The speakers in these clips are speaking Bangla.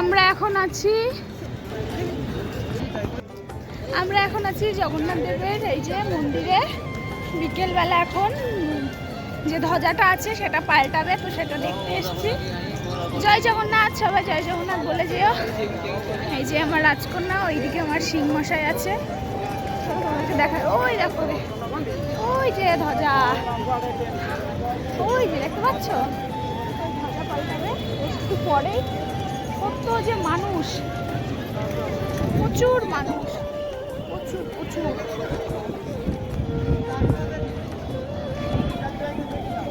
আমরা এখন আছি, আমরা এখন আছি জগন্নাথ দেবের এই যে মন্দিরে। বিকেলবেলা এখন যে ধ্বজাটা আছে সেটা পাল্টাবে, তো সেটা দেখতে এসেছি। জয় জগন্নাথ, সবাই জয় জগন্নাথ বলে যেও। এই যে আমার রাজকন্যা, ওইদিকে আমার সিং মশাই আছে। দেখা ওই দেখো ওই যে ধ্বজা ওই যে দেখতে পাচ্ছ? একটু পরেই কত যে মানুষ। প্রচুর মানুষ। প্রচুর প্রচুর।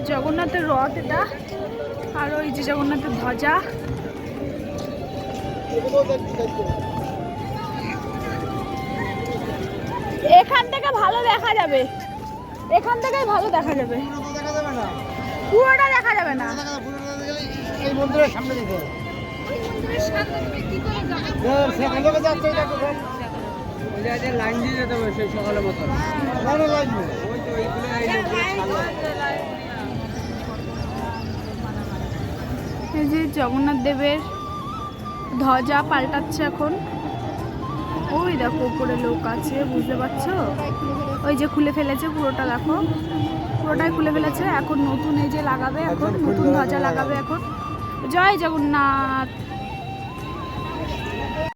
জগন্নাথের রথ এটা, আর ওই যে জগন্নাথের ধ্বজা এখান থেকে ভালো দেখা যাবে। এখান থেকেই ভালো দেখা যাবে। পুরোটা দেখা যাবে না। এই মন্দিরের সামনে দেখো সেখান থেকে যাচ্ছে দেখো লাইন দিয়ে যেতে হবে সেই সকালের মতো। ভালো ওই তো এইগুলো এই লোকগুলো ছাড়লো। এই যে জগন্নাথ দেবের ধ্বজা পাল্টাচ্ছে এখন। ওই দেখো উপরে লোক আছে বুঝতে পারছ? ওই যে খুলে ফেলেছে পুরোটা দেখো। পুরোটাই খুলে ফেলেছে এখন নতুন এই যে লাগাবে এখন নতুন ধ্বজা লাগাবে এখন। জয় জগন্নাথ।